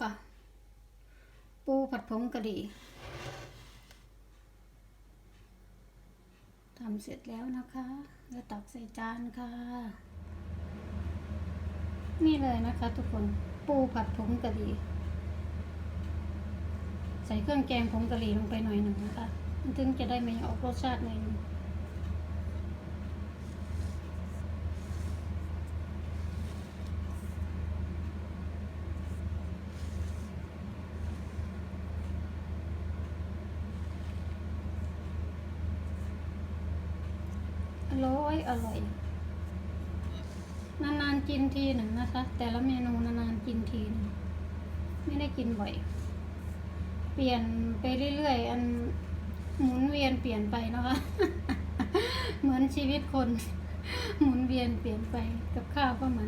ค่ะ ปูผัดผงกะหรี่ทำเสร็จแล้วนะคะแล้วตักใส่จานค่ะ นี่เลยนะคะทุกคนปูผัดผงกะหรี่ใส่เครื่องแกงผงกะหรี่ลงไปหน่อยหนึ่งนะคะ ถึงจะได้ไม่ออกรสชาติหน่อยนึง อร่อยอร่อย นานๆกินทีหนึ่งนะคะ แต่ละเมนูนานๆกินทีหนึ่งไม่ได้กินบ่อย เปลี่ยนไปเรื่อยๆ อันหมุนเวียนเปลี่ยนไปนะคะ เหมือนชีวิตคน หมุนเวียนเปลี่ยนไปกับข้าวก็เหมือน